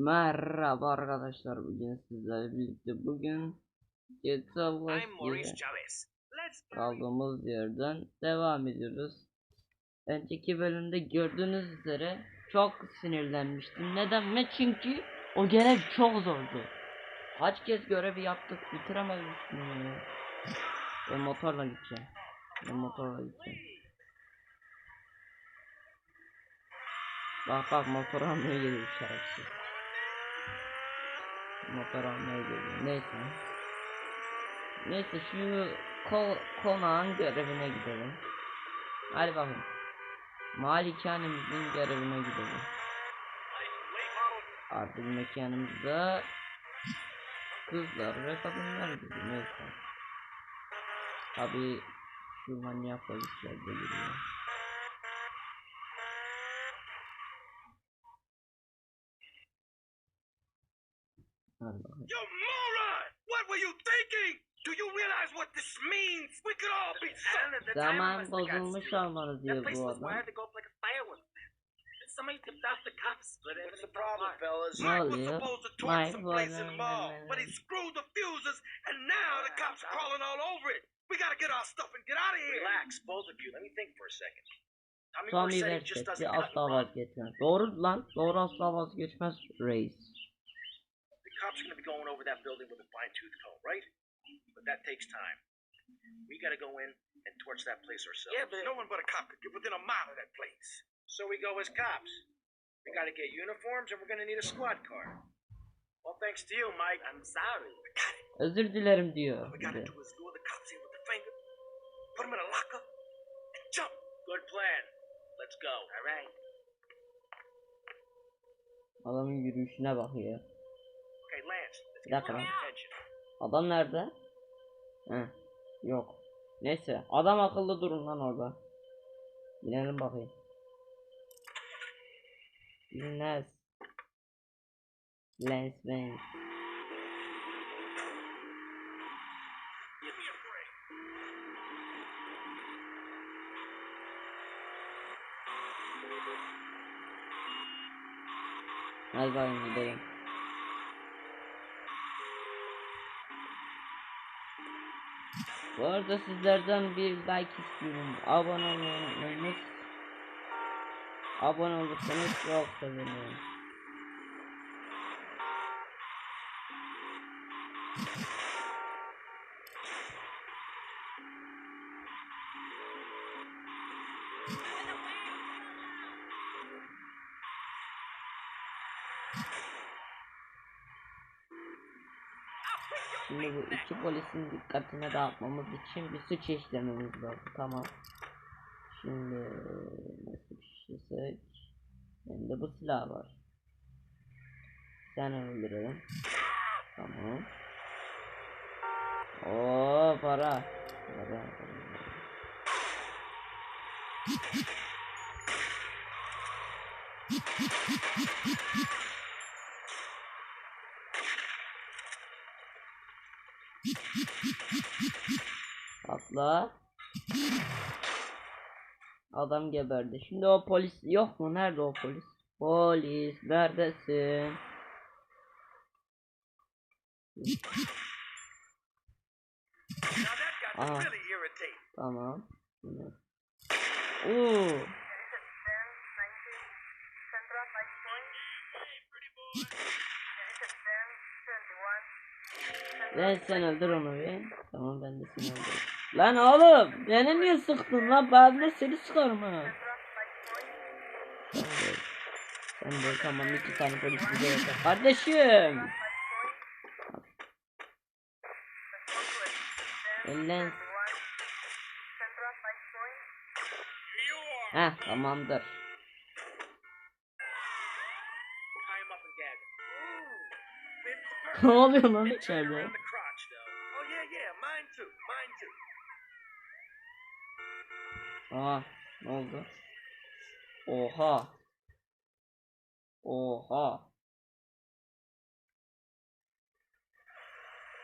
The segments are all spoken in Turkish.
Merhaba arkadaşlar bugün sizlerle birlikte bugün GTA Vice kaldığımız yerden devam ediyoruz. Önceki bölümde gördüğünüz üzere çok sinirlenmiştim. Neden mi? Çünkü o görev çok zordu. Kaç kez görevi yaptık bitiremedim şunu ya. Ben motorla gideceğim. Ben motorla gideceğim. Bak bak motor almaya geliyor şerefsiz. Motor almaya geliyor. Neyse. Neyse şu ko konağın görevine gidelim. Hadi bakayım. Malikanemizin görevine gidelim. Artık mekanımızda kızlar ve kadınlar gibi neyse. Tabi şu manyak polisler de geliyor. Hadi bakalım. You moron! What were you thinking? Do you realize what this means? We could all be so. Zaman bozulmuş olmalı diyor bu adam. to go up like a fireworks. Somebody tipped off the cops. But what's the problem, fellas? Mike was supposed to torch Mike some place in the mall, but he screwed the fuses, and now the cops are crawling all over it. We gotta get our stuff and get out of here. Relax, both of you. Let me think for a second. Tommy Son bir Vercetti just versetti doesn't cut asla you wrong. vazgeçmez. Doğru lan. Doğru asla vazgeçmez reis. The cops are going to be going over that building with a fine tooth comb, right? But that takes time. We got to go in and torch that place ourselves. Yeah, but no one but a cop could get within a mile of that place. So we go as cops. We got to get uniforms and we're going to need a squad car. Well, thanks to you, Mike. I'm sorry. Özür dilerim diyor. All we gotta do is lure the cops in with the finger, put them in a locker, and jump. Good plan. Let's go. All right. Adamın yürüyüşüne bakıyor. Okay, Lance. Let's Bir dakika lan. Adam nerede? Heh. Yok. Neyse. Adam akıllı durun lan orada. Binelim bakayım. Lens. Lens Lens. Give me a break. Hadi bakayım gidelim. Bu arada sizlerden bir like istiyorum. Abone olmayı unutmayınız. Abone olursanız çok sevinirim. Bu iki polisin dikkatine dağıtmamız için bir suç işlememiz lazım. Tamam. Şimdi nasıl işlesek? Bende bu silah var. Sen öldürelim. Tamam. Oo para. Para. para. Atla. Adam geberdi. Şimdi o polis yok mu? Nerede o polis? Polis neredesin? To Ah. Tamam. Oo. Ben sen öldür onu bir. Tamam ben de seni öldürürüm. Lan oğlum beni niye sıktın lan? De seni sıkarım ha. Sen de, tamam iki tane polis bize yeter. Kardeşim. Ellen. Heh tamamdır. Ne oluyor lan içeride? Aa ne oldu? Oha. Oha.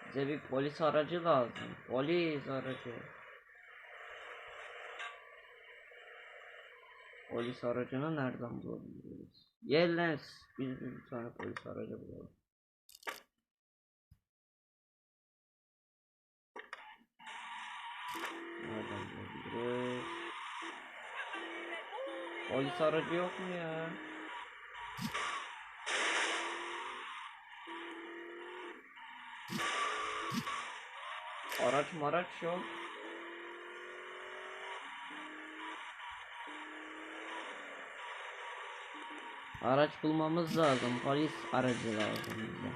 Bize bir polis aracı lazım. Polis aracı. Polis aracını nereden bulabiliriz? Gel lan. Biz bir tane polis aracı bulalım. Polis aracı yok mu ya? Araç maraç yok. Araç bulmamız lazım. Polis aracı lazım bize.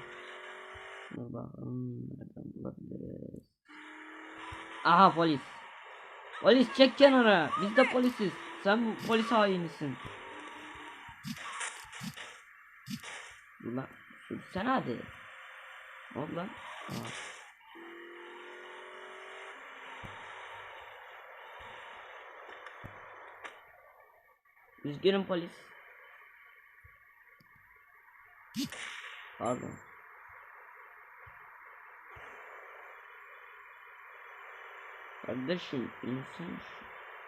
Dur bakalım nereden bulabiliriz. Aha polis. Polis çek kenara. Biz de polisiz. Sen polis hainisin. Dur lan. Sen hadi. Oldu lan? Aa. Üzgünüm polis. Pardon. Kardeşim insan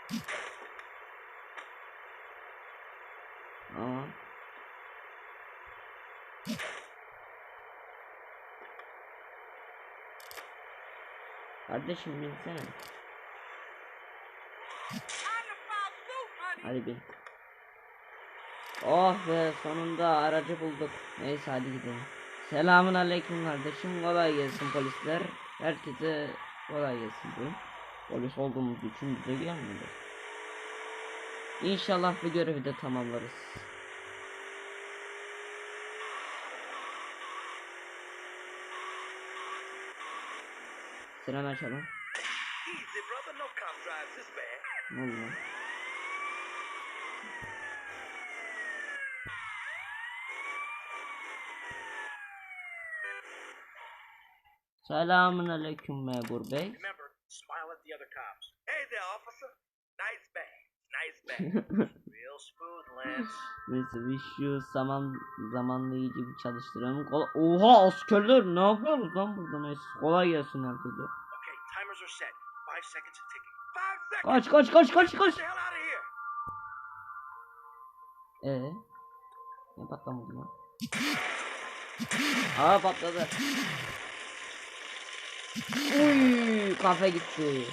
şu. Aa. Kardeşim binsene. Hadi bin. Oh be sonunda aracı bulduk. Neyse hadi gidelim. Selamun aleyküm kardeşim. Kolay gelsin polisler. Herkese kolay gelsin diyorum. Polis olduğumuz için bize gelmedi. İnşallah bu görevi de tamamlarız. Ne oldu lan? Selamun aleyküm memur bey. Remember, smile at the other cops. Hey there, officer. Nice bag. Nice bag. Neyse biz şu zaman zamanlayıcı bir çalıştıralım. Kola- Oha askerler ne yapıyorsunuz lan burada neyse kolay gelsin herkese. Kaç kaç kaç kaç kaç. Ee? Ne patlamadı lan? Aa patladı. Uy kafe gitti.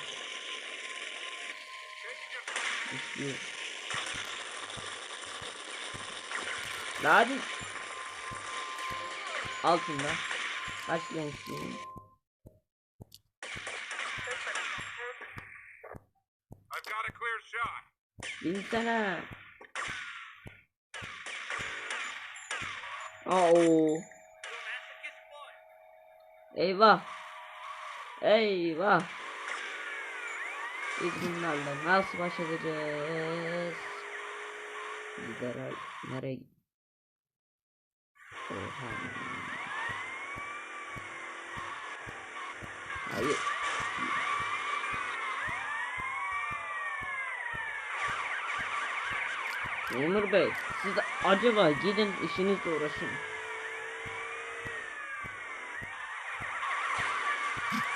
Gitti. Hadi. Altında. Kaç gençliğin? Binsene. Oo. Eyvah. Eyvah. Biz bunlarla nasıl baş edeceğiz? Gider nereye git? Hayır. Memur Bey, siz acaba gidin işinizle uğraşın.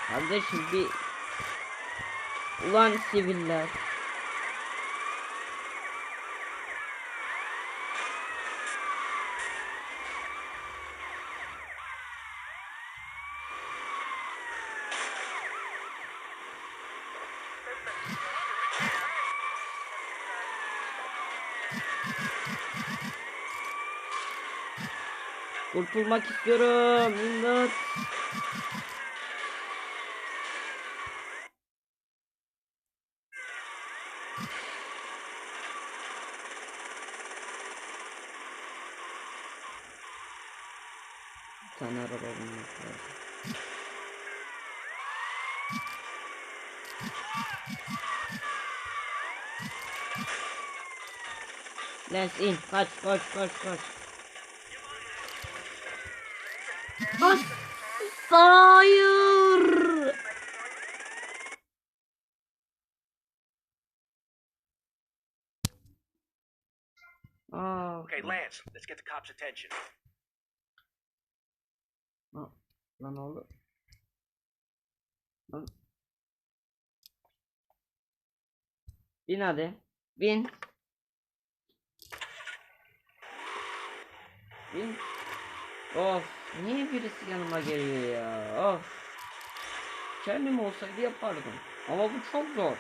Kardeşim bir Ulan siviller Kurtulmak istiyorum imdat Bir tane araba bulmak lazım. Lens in. Kaç kaç kaç kaç. Hayır. Aa, Okay, Lance, let's get the cops' attention. Aa, lan oldu. Lan. Bin hadi. Bin. Bin. Of niye birisi yanıma geliyor ya of. Kendim olsaydı yapardım. Ama bu çok zor.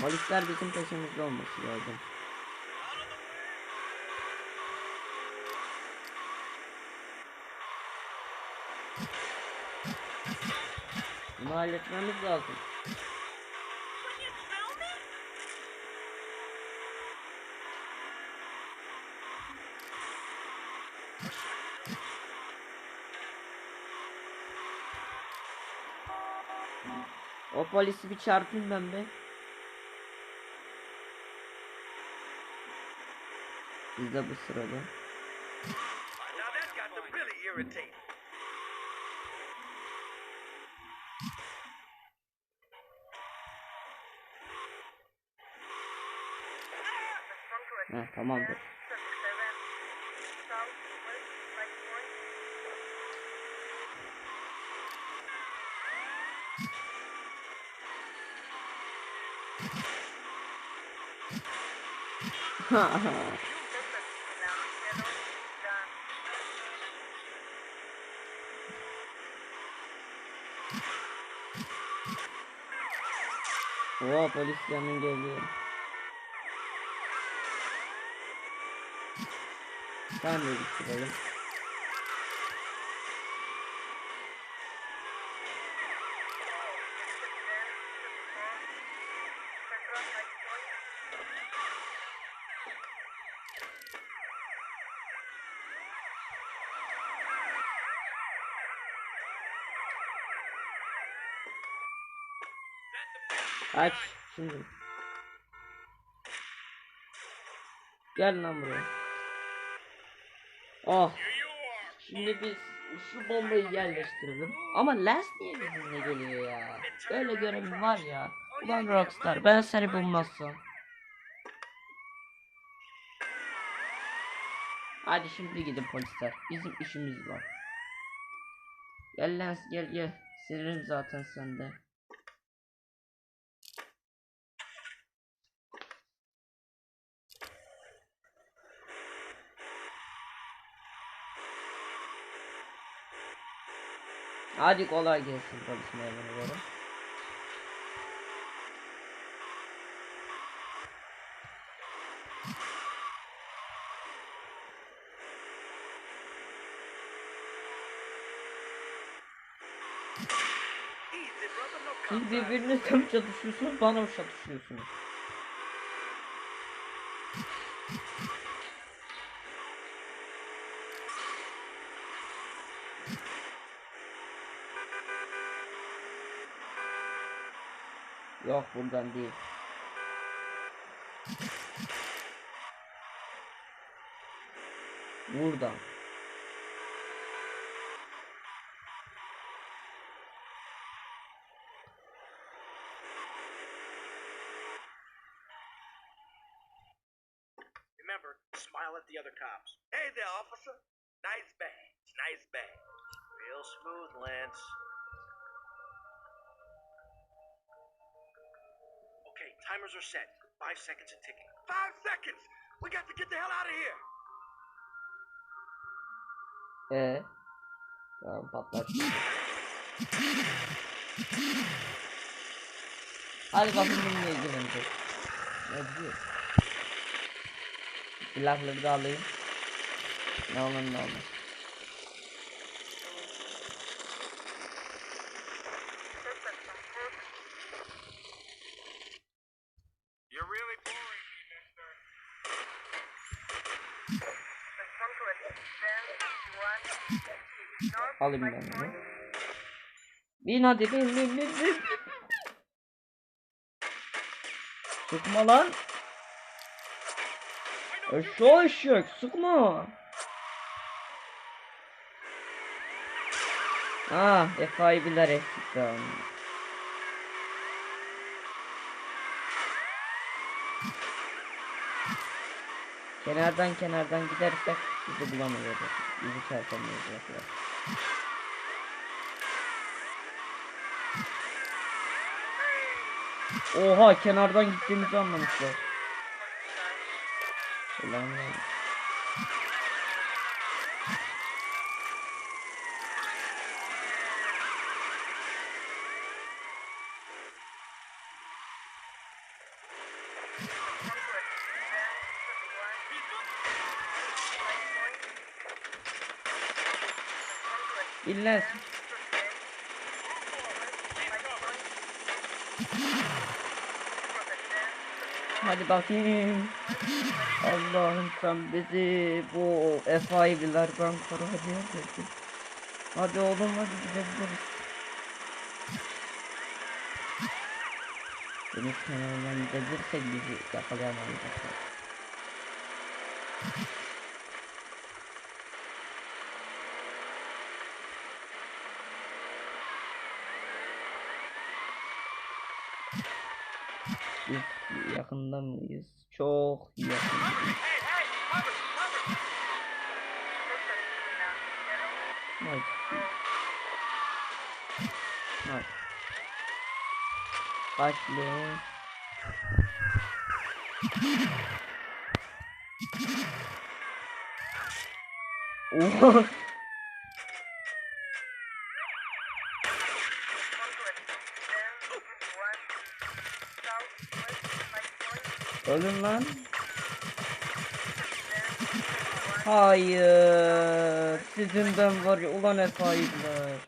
Polisler bizim peşimizde olması lazım. Bunu halletmemiz lazım. O polisi bir çarpayım ben be. Biz de bu sırada. Now that Heh, tamamdır. Oo polis yanına geliyor. Sen de bitirelim. Aç şimdi. Gel lan buraya. Oh. Şimdi biz şu bombayı yerleştirelim. Ama Lens niye bizimle geliyor ya? Böyle görevim var ya. Ulan Rockstar ben seni bulmazsam. Hadi şimdi gidin polisler. Bizim işimiz var. Gel Lens gel gel. Sinirim zaten sende. Hadi kolay gelsin polis memurları. Siz birbirinizle mi çatışıyorsunuz bana mı çatışıyorsunuz? Yok buradan değil. Buradan. Remember, smile at the other cops. Hey there, officer. Nice badge. Nice badge. Real smooth, Lance. Timers are set. Five seconds and ticking. Five seconds. We got to get the hell out of here. Ee. Tamam patlat. Hadi bakın bununla ilgilenecek. Ne diyor? Silahları da alayım. Ne olur ne olmaz. Alayım ben bunu. Bin hadi bin bin bin bin. Sıkma lan. Eşşoğlu eşek sıkma. Ah FIB'ler eksikti onun. Kenardan kenardan gidersek bizi bulamayacak. Bizi çarpamayacaklar. Oha kenardan gittiğimizi anlamışlar. Selamünaleyküm. İlla Hadi bakayım. Allah'ım sen bizi bu FIV'lerden koru hadi hadi. Hadi oğlum hadi gidebiliriz. Deniz kenarından gidebilirsek bizi yakalayamayacaklar. Biz yakında mıyız? Çok yakın. Hadi. Hadi. Kaçlı. Oha. Ölün lan. Hayır. Sizin ben var ya ulan efayipler.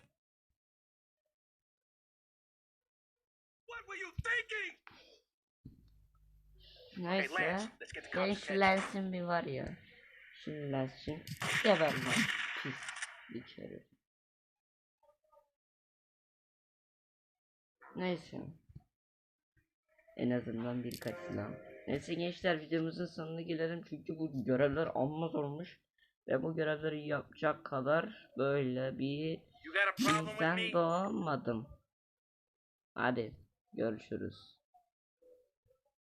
What were you thinking? Hey, Neyse. Şilensin bir var ya. Şilensin. Geber lan. Pis bir. Neyse. En azından birkaç silah. Neyse gençler videomuzun sonuna gelelim çünkü bu görevler amma zormuş. Ve bu görevleri yapacak kadar böyle bir insan me? doğamadım. Hadi görüşürüz.